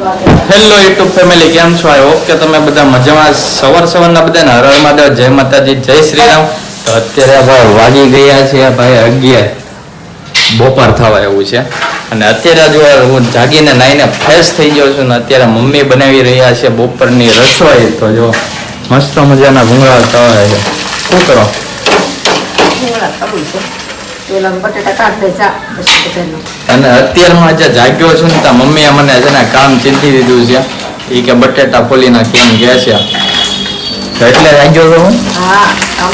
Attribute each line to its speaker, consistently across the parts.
Speaker 1: Hello YouTube family કેમ છો? I hope કે તમે બધા મજામાં સવાર સવારના બધાને હર હર મહાદેવ જય માતાજી, જય શ્રી રામ. અત્યારે ભાઈ વાગી ગયા છે ભાઈ અગિયાર. બપોર થવા એવું છે. અને અત્યારે જો હું જાગીને નાઈને ફ્રેશ થઈ ગયો છું ને અત્યારે મમ્મી બનાવી રહ્યા છે બપોરની રસોઈ. તો જો મસ્ત મજાના ભૂંગળા થવા છે. શું કરો? અને અત્યારમાં જે જાગ્યો છું ને ત્યાં મમ્મીએ મને છે ને કામ ચીંધી દીધું છે. એ કે બટેટા ફોલી નાખી ગયા કહે છે. તો એટલે જાગ્યો છું હું?
Speaker 2: કામ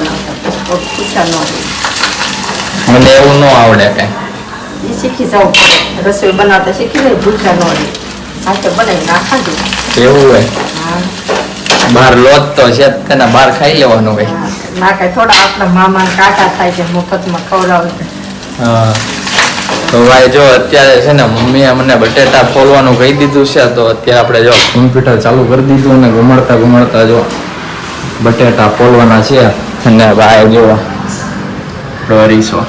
Speaker 2: ને. ન
Speaker 1: મને એવું ન આવડે કઈ.
Speaker 2: શીખી જાઉં રસોઈ બનાવતા શીખી જાય ભૂખા ન હોય. હા બનાવી નાખાજો
Speaker 1: એવું હોય.
Speaker 2: હા.
Speaker 1: બહાર લોટ તો છે તેને બહાર ખાઈ લેવાનું હોય.
Speaker 2: ના કાંઈ થોડા આપણા મામા કાકા થાય છે મફતમાં ખવડાવે
Speaker 1: હા. તો ભાઈ જો અત્યારે છે ને મમ્મીએ મને બટેટા ફોલવાનું કહી દીધું છે તો અત્યારે આપણે જો કોમ્પ્યુટર ચાલુ કરી દીધું અને ઘુમડતા ઘુમડતા જો બટેટા ફોલવાના છે. અને ભાઈ જો ડોરીસો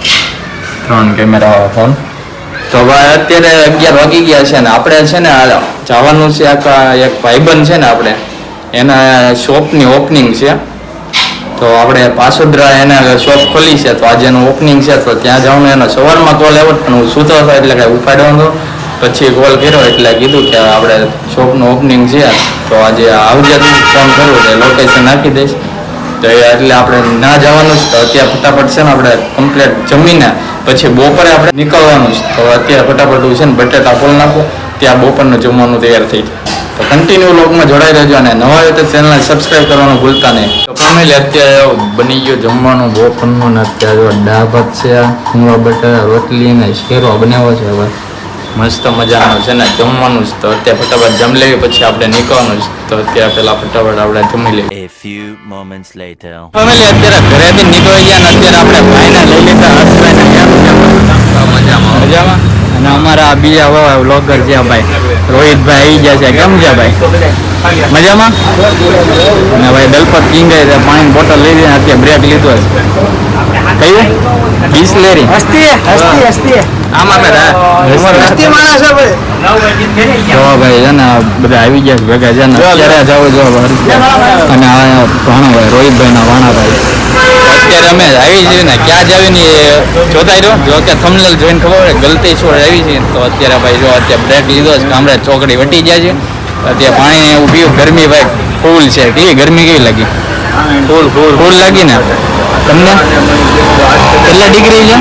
Speaker 1: ત્રણ કેમેરા ફોન તો ભાઈ અત્યારે અગિયાર વાગી ગયા છે ને આપણે છે ને જવાનું છે આખા એક ભાઈબંધ છે ને આપણે. એના શોપની ઓપનિંગ છે. તો આપણે પાસોદરા એને શોપ ખોલી છે. તો આજે એનું ઓપનિંગ છે. તો ત્યાં જવાનું એનો સવારમાં કોલ આવ્યો પણ હું સૂતો હતો એટલે કાંઈ ઉપાડ્યો હતો પછી કોલ કર્યો એટલે કીધું કે આપણે શોપનું ઓપનિંગ છે. તો આજે આવજે ફોન કરું તો લોકેશન નાખી દઈશ. તો એટલે આપણે ના જવાનું છે તો અત્યારે ફટાફટ છે ને આપણે કમ્પ્લેટ જમીને પછી બપોરે આપણે નીકળવાનું છે તો અત્યારે ફટાફટ છે ને બટેટા ફોલ નાખો. ત્યાં બપોરનું જમવાનું તૈયાર થઈ તો કન્ટિન્યુ લોકમાં જોડાઈ રહેજો અને નવા હોય તો ચેનલને સબસ્ક્રાઈબ કરવાનું ભૂલતા નહીં. તો ફેમિલી અત્યારે બની ગયો જમવાનું બપોરનું ને અત્યારે જો છે મૂળા બટાટા રોટલી ને શેરો બનાવ્યો છે હવે. મસ્ત મજાનું છે ને જમવાનું જ. તો અત્યારે ફટાફટ જમી લેવી પછી આપણે નીકળવાનું છે તો અત્યારે પેલા ફટાફટ આપણે જમી લઈએ.
Speaker 3: A few moments later.
Speaker 1: Family અત્યારે ઘરેથી નીકળી ગયા ને અત્યારે આપણે ભાઈને લઈ લીધા હર્ષભાઈને કેમ છે મજામાં મજામાં અને અમારા આ બીજા વ્લોગર છે ભાઈ. રોહિતભાઈ આવી ગયા છે. કેમ છે ભાઈ? મજામાં? ભાઈ દલપત કિંગ પાણી બોટલ લઈ દઈને અત્યારે બ્રેક લીધો છે. કઈ બિસ્લેરી.
Speaker 4: હસ્તી હસ્તી હસ્તી
Speaker 1: આમાં
Speaker 4: હસ્તી માણસ છે ભાઈ.
Speaker 1: જો ભાઈ છે ને બધા આવી ગયા છે ભેગા છે ને અત્યારે જાવ જો અને આ ભાઈ રોહિતભાઈ ના અત્યારે અમે આવી છીએ ને ક્યાં જ આવી ને જોતા રહ્યો. જો કે થંબનેલ જોઈને ખબર પડે છોડ આવી છે. તો અત્યારે ભાઈ જો અત્યારે બ્રેક લીધો છે કામરે ચોકડી વટી જાય છે. અત્યારે પાણી એવું ગરમી ભાઈ ફૂલ છે. કેવી ગરમી કેવી લાગી? ફૂલ ફૂલ. ફૂલ લાગી ને? તમને? કેટલા ડિગ્રી છે?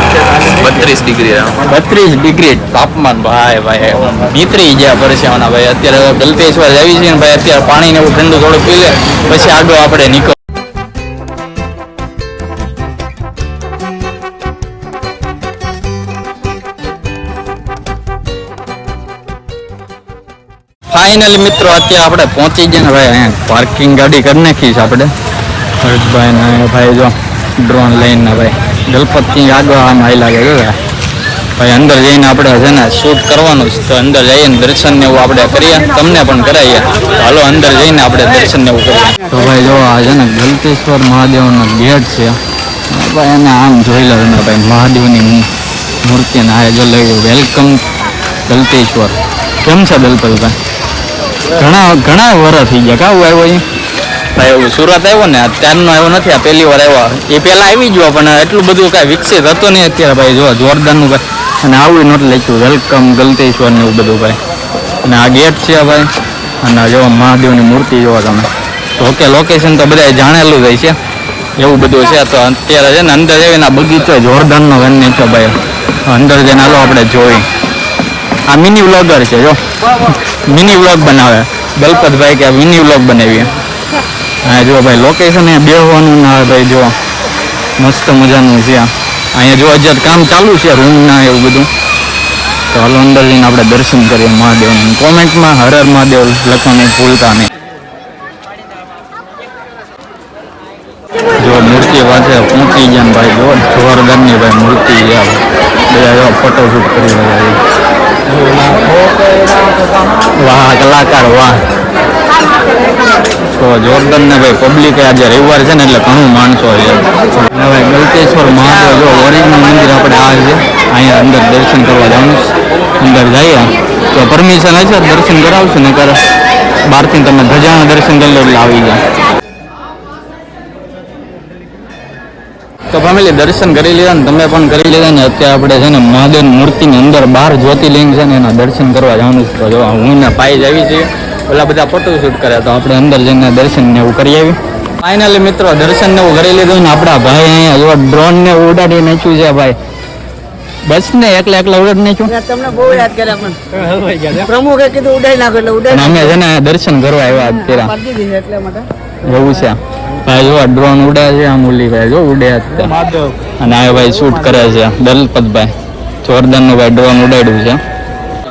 Speaker 5: બત્રીસ ડિગ્રી
Speaker 1: બત્રીસ ડિગ્રી તાપમાન ભાઈ ભાઈ નીતરી ગયા પરસેવાના ભાઈ. અત્યારે ગલતેશ્વર આવી છે ને ભાઈ અત્યારે પાણી ને એવું ઠંડુ થોડું પી લે. પછી આગળ આપણે નીકળ ફાઇનલી મિત્રો, અત્યારે આપણે પહોંચી ગયા ને ભાઈ, અહીંયા પાર્કિંગ ગાડી કરી નાખી આપણે. હર્ષભાઈ ને ભાઈ જો ડ્રોન લઈને ભાઈ દલપત કિંગ આગળ આમ હાઈ લાગે છે ભાઈ. અંદર જઈને આપણે છે ને શૂટ કરવાનું છે, તો અંદર જઈને દર્શન ને એવું આપણે કરીએ. તમને પણ કરાવીએ. હાલો, અંદર જઈને આપણે દર્શન ને એવું કરીએ. તો ભાઈ, જો, આ છે ને ગલતેશ્વર મહાદેવનો ગેટ છે. ભાઈ, એને આમ જોઈ લો તમે ભાઈ, મહાદેવની મૂર્તિને મૂર્તિ ને આ જો લઈ વેલકમ ગલતેશ્વર. કેમ છે, દલપતભાઈ? ઘણા ઘણા વર્ષ થઈ ગયા. કાવું આવ્યો અહીં? ભાઈ એવું સુરત આવ્યો ને ત્યારનો આવ્યો નથી આ પહેલી વાર આવ્યો. એ પહેલાં આવી ગયો પણ એટલું બધું કાંઈ વિકસિત હતું નહીં અત્યારે ભાઈ. જો જોરદારનું ભાઈ અને આવું નહોતું લખ્યું. વેલકમ ગલતેશ્વર ને એવું બધું ભાઈ અને આ ગેટ છે ભાઈ. અને જોવા જો મહાદેવની મૂર્તિ જોવા તમે. તો ઓકે લોકેશન તો બધા જાણેલું જ છે. એવું બધું છે. તો અત્યારે છે ને અંદર જઈને આ બગીચો જોરદારનો ગણ છે ભાઈ. અંદર જઈને હાલો આપણે જોઈ. આ મિની વ્લોગર છે, જો. મિની વ્લોગ બનાવે. દલપતભાઈ કે મિની વ્લોગ બનાવીએ. હા જો ભાઈ લોકેશન એ બેહવાનું ના ભાઈ જો મસ્ત મજાનું છે અહીંયા જો અજાત કામ ચાલુ છે રૂમ ના એવું બધું. તો હાલો અંદર જઈને આપણે દર્શન કરીએ મહાદેવનું. કોમેન્ટમાં હર હર મહાદેવ લખવાની ભૂલતા નહીં. જો મૂર્તિ પાસે પહોંચી ગયા ભાઈ જો જોરદારની ભાઈ મૂર્તિ છે બધા ફોટોશૂટ કરી રહ્યા વાહ, કલાકાર, વાહ. તો જોરદાર ને ભાઈ પબ્લિક આજે રવિવાર છે ને એટલે ઘણું માણસો છે. અને ભાઈ ગલતેશ્વર મહાદેવ, જો ઓરિજિનલ મંદિર આપણે આ છે, અહીંયા અંદર દર્શન કરવા જવાનું. અંદર જઈએ. તો પરમિશન હશે, દર્શન કરાવશું ને કર બહારથી તમે ધજાના દર્શન કરી લો એટલે આવી જાય. તો ફેમિલી દર્શન કરી લીધા ને તમે પણ કરી લીધા ને અત્યારે આપણે છે ને મહાદેવ મૂર્તિની અંદર બાર જ્યોતિર્લિંગ છે ને એના દર્શન કરવા જવાનું છે. તો જો હું ને પાઈ જ આવી છે. ઓલા બધા ફોટો શૂટ કર્યા તો આપણે અંદર જઈને દર્શન ને એવું કરી આવી ફાઇનલી મિત્રો દર્શન ને એવું કરી લીધું ને આપણા ભાઈ અહીંયા જો ડ્રોન ને ઉડાડી નાખ્યું છે ભાઈ. બસ ને એકલા એકલા ઉડાડી નાખ્યું.
Speaker 4: તમને બહુ યાદ કર્યા પણ. પ્રમુખે કીધું ઉડાઈ નાખો એટલે ઉડાઈ
Speaker 1: અમે છે ને દર્શન કરવા આવ્યા અત્યારે.
Speaker 4: પાડી એટલે માટે.
Speaker 1: એવું છે. ભાઈ જો ડ્રોન ઉડે છે આમ ઉલી ભાઈ જો ઉડે છે અને આ ભાઈ શૂટ કરે છે દલપતભાઈ. જોરદારનું ભાઈ ડ્રોન ઉડાડ્યું છે.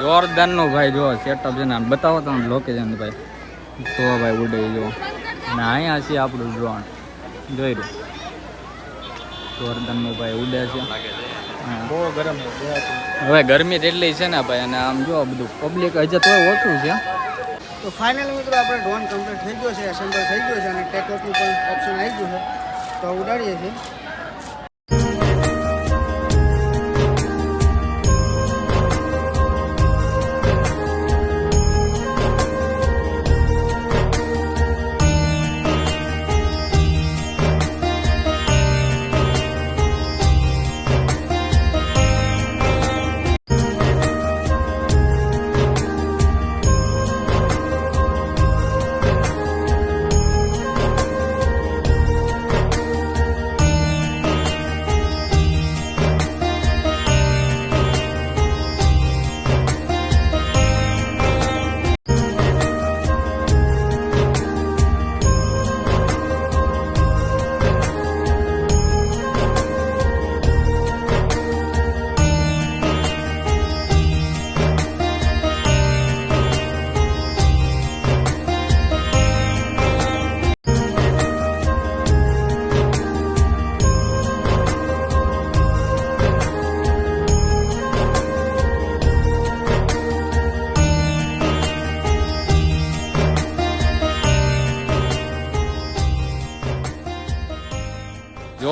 Speaker 1: જોરદારનું ભાઈ જો સેટઅપ છે ને બતાવો તમે લોકેશન ભાઈ. તો ભાઈ ઉડે જો. ને અહીંયા છે આપણું ડ્રોન જોઈ રહ્યું જોરદારનું ભાઈ ઉડે છે. હવે ગરમી એટલી છે ને ભાઈ અને આમ જો બધું પબ્લિક હજે તો ઓછું છે.
Speaker 4: તો ફાઇનલ મિત્રો આપણે ડ્રોન કમ્પ્લીટ થઈ ગયો છે એસેમ્બલ થઈ ગયો છે અને ટેકઓફનું પણ ઓપ્શન આવી ગયું છે. તો ઉડાડીએ છીએ.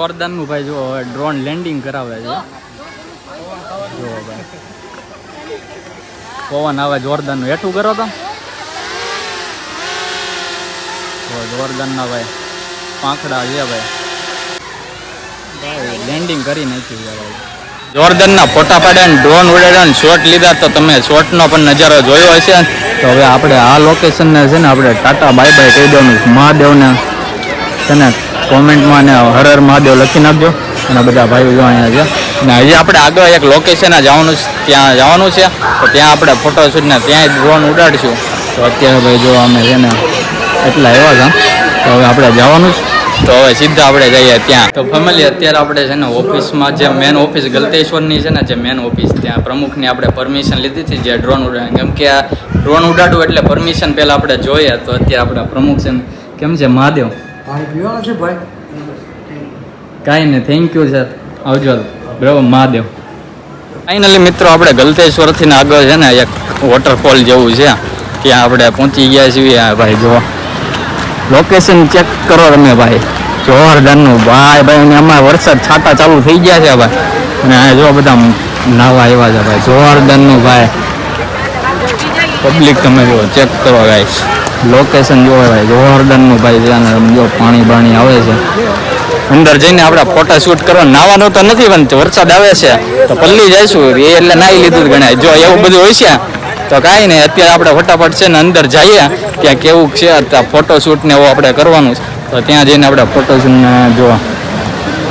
Speaker 1: જોરદારનું ભાઈ જો ડ્રોન લેન્ડિંગ કરાવે છે. જો ભાઈ. પવન આવે જોરદારનું હેઠું કરો તો. જો જોરદાર ના ભાઈ. પાંખડા છે ભાઈ. લેન્ડિંગ કરી નાખ્યું છે ભાઈ. જોરદારના ફોટા પાડ્યા ને ડ્રોન ઉડાડ્યા ને શોટ લીધા તો તમે શોટનો પણ નજારો જોયો હશે. તો હવે આપણે આ લોકેશનને છે ને આપણે ટાટા બાય બાય કહી દેવાનું. મહાદેવને છે ને કોમેન્ટમાં અને હર હર મહાદેવ લખી નાખજો. અને બધા ભાઈઓ અહીંયા છે. ને હજી આપણે આગળ એક લોકેશન જવાનું ત્યાં જવાનું છે. તો ત્યાં આપણે ફોટોશૂટને ત્યાં ડ્રોન ઉડાડીશું. તો અત્યારે ભાઈ જો અમે છે ને એટલા એવા છે તો હવે આપણે જવાનું છે. તો હવે સીધા આપણે જઈએ ત્યાં. તો ફેમિલી અત્યારે આપણે છે ને ઓફિસમાં જે મેન ઓફિસ ગલતેશ્વરની છે ને જે મેન ઓફિસ ત્યાં પ્રમુખની આપણે પરમિશન લીધી હતી જે ડ્રોન ઉડાડ કેમ કે આ ડ્રોન ઉડાડવું એટલે પરમિશન પહેલાં આપણે જોઈએ. તો અત્યારે આપણા પ્રમુખ છે કેમ છે મહાદેવ?
Speaker 4: પાણી ભાઈ?
Speaker 1: કાંઈ નહીં થેન્ક યુ સર આવજો બરાબર, મહાદેવ. ફાઇનલી મિત્રો, આપણે ગલતેશ્વરથી આગળ છે ને, એક વોટરફોલ જેવું છે. ત્યાં આપણે પહોંચી ગયા છીએ. ભાઈ જો લોકેશન ચેક કરો તમે ભાઈ. જોરદારનું ભાઈ ભાઈ, અને અમારે વરસાદ છાટા ચાલુ થઈ ગયા છે ભાઈ. અને જો બધા નાવા આવ્યા છે, ભાઈ. જોરદારનું ભાઈ. પબ્લિક તમે જુઓ ચેક કરો ગાઈસ લોકેશન જોવો ભાઈ જોરદારનું ભાઈ ત્યાં જો પાણી બાણી આવે છે. અંદર જઈને આપણે ફોટા શૂટ કરવા. નાવાનું તો નથી, પણ વરસાદ આવે છે. તો પલ્લી જઈશું. એ એટલે નાહી લીધું ગણાય. જો એવું બધું હોય છે, તો કાંઈ નહીં. અત્યારે આપણે ફટાફટ છે ને અંદર જઈએ. ત્યાં કેવું છે ત્યાં ફોટો શૂટ ને એવું આપણે કરવાનું છે. તો ત્યાં જઈને આપણે ફોટો શૂટ ને જો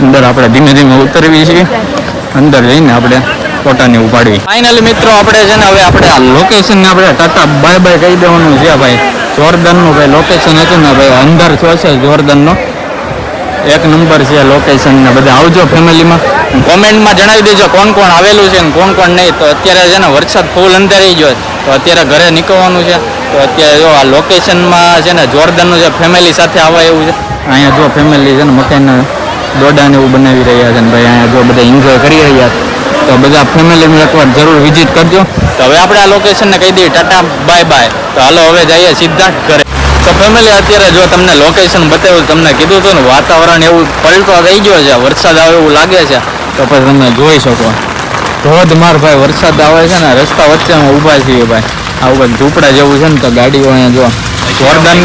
Speaker 1: અંદર આપણે ધીમે ધીમે ઉતરવી છીએ અંદર જઈને આપણે ફોટાને ઉપાડવી ફાઇનલી મિત્રો આપણે છે ને હવે આપણે આ લોકેશન આપણે ટાટા બાય બાય કહી દેવાનું છે ભાઈ. જોરદારનું ભાઈ લોકેશન હતું ને ભાઈ, અંદર શું છે જોરદારનો એક નંબર છે લોકેશન ને બધા. આવજો ફેમિલીમાં. કોમેન્ટમાં જણાવી દેજો કોણ કોણ આવેલું છે ને કોણ કોણ નહીં. તો અત્યારે છે ને વરસાદ ફૂલ અંધારી ગયો તો અત્યારે ઘરે નીકળવાનું છે. તો અત્યારે જો આ લોકેશનમાં છે ને જોરદારનું છે ફેમિલી સાથે આવવા એવું છે. અહીંયા જો ફેમિલી છે ને મકાન, દોડાને એવું બનાવી રહ્યા છે ને ભાઈ. અહીંયા જો બધા એન્જોય કરી રહ્યા છે. તો બધા ફેમિલી એકવાર જરૂર વિઝિટ કરજો તો હવે આપણે આ લોકેશનને કહી દઈએ ટાટા બાય બાય તો હાલો હવે જઈએ સીધા જ ઘરે તો ફેમિલી અત્યારે જો તમને લોકેશન બતાવ્યું તમને કીધું હતું ને વાતાવરણ એવું પલટો થઈ ગયો છે વરસાદ આવે એવું લાગે છે તો પછી તમે જોઈ શકો ધોધમાર ભાઈ વરસાદ આવે છે ને રસ્તા વચ્ચે અમે ઊભા છીએ ભાઈ આ ઉપર ઝૂંપડા જેવું છે ને તો ગાડીઓ અહીંયા જો જોરદાર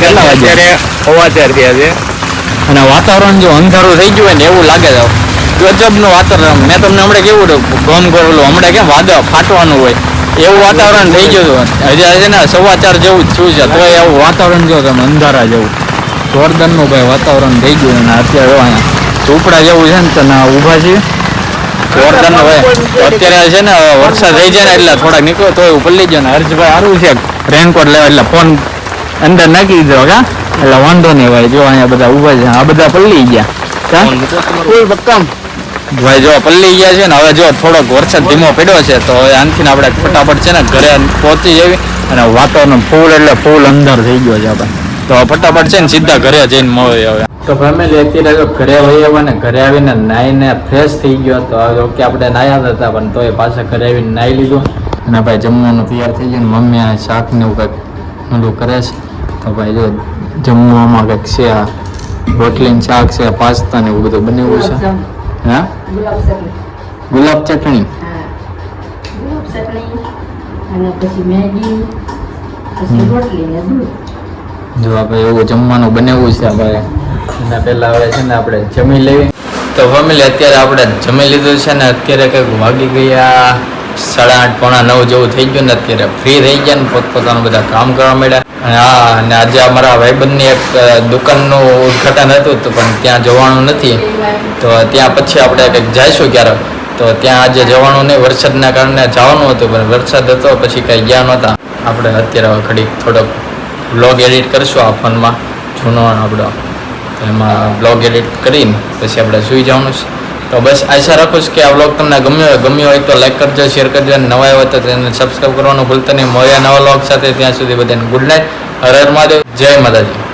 Speaker 1: કેટલા વાગ્યા? અને વાતાવરણ જો અંધારું થઈ ગયું હોય ને એવું લાગે છે ગજબનું વાતાવરણ. મેં તમને હમણાં કેવું ગમ કરેલું હમણાં કેમ વાદળ ફાટવાનું હોય. એવું વાતાવરણ થઈ ગયું હતું. હજી છે ને સવા ચાર જેવું જ થયું છે. તો એવું વાતાવરણ જો તમે અંધારા જેવું. જોરદારનું ભાઈ વાતાવરણ થઈ ગયું અને અત્યારે અહીંયા ઝૂંપડા જેવું છે ને તને ઊભા છીએ. જોરદારનું ભાઈ. અત્યારે છે ને વરસાદ થઈ જાય ને એટલે થોડાક નીકળો તો ઉપર લઈ જાય ને. હર્ષભાઈ સારું છે. રેનકોટ લેવા એટલે ફોન અંદર નાખી દીધો કા એટલે વાંધો નહીં ભાઈ જો અહીંયા બધા ઊભા છે. આ બધા પલ્લી ગયા.
Speaker 4: ફૂલ બક્કમ.
Speaker 1: ભાઈ જો પલ્લી ગયા છે ને, હવે જો થોડોક વરસાદ ધીમો પડ્યો છે, તો હવે આનથી આપણે ફટાફટ છે ને ઘરે પહોંચી જવી અને વાતાવરણ ફૂલ એટલે ફૂલ અંદર થઈ ગયો છે આપણે. તો ફટાફટ છે ને સીધા ઘરે જઈને મળે હવે. તો ફેમિલી અત્યારે જો ઘરે વહી આવ્યા ને, ઘરે આવીને નાહીને ફ્રેશ થઈ ગયો, તો હવે ઓકે આપણે નાહ્યા હતા, પણ તોય પાછા ઘરે આવીને નાહી લીધું. અને ભાઈ જમવાનું તૈયાર થઈ ગયું મમ્મી આ શાક ને એવું કંઈક ઓલું કરે છે. તો ભાઈ જો જમવામાં કંઈક છે, આ રોટલી શાક છે, પાસ્તા ને એવું બધું બનેવું છે. હા?
Speaker 2: ગુલાબ ચટણી.
Speaker 1: ગુલાબ ચટણી?
Speaker 2: હા. ગુલાબ ચટણી અને પછી મેગી પછી રોટલી ને દૂધ.
Speaker 1: જો આપણે એવું જમવાનું બનાવવું છે આપણે એના પહેલાં હવે છે ને આપણે જમી લેવી. તો ફેમિલી અત્યારે આપણે જમી લીધું છે ને અત્યારે કંઈક વાગી ગયા. સાડા આઠ પોણા નવ જેવું થઈ ગયું ને અત્યારે ફ્રી થઈ ગયા ને પોતપોતાનું બધા કામ કરવા માંડ્યા. અને હા અને આજે અમારા ભાઈબંધની એક દુકાનનું ઉદ્ઘાટન હતું તો પણ ત્યાં જવાનું નથી. તો ત્યાં પછી આપણે કંઈક જઈશું ક્યારેક. તો ત્યાં આજે જવાનું નહીં, વરસાદના કારણે જવાનું હતું, પણ વરસાદ હતો, પછી કંઈ ગયા નહોતા. આપણે અત્યારે ઘડીક થોડોક બ્લોગ એડિટ કરીશું આ ફોનમાં જૂનો આપણો એમાં બ્લોગ એડિટ કરીને પછી આપણે સુઈ જવાનું છે. તો બસ આશા રાખું છું કે આ વ્લોગ તમને ગમ્યો હોય ગમ્યો હોય તો લાઈક કરજો શેર કરજો અને નવા હોય તો તેને સબસ્ક્રાઈબ કરવાનું ભૂલતા નહીં. મળ્યા નવા વ્લોગ સાથે ત્યાં સુધી બધાને ગુડ નાઇટ હર હર મહાદેવ. જય માતાજી.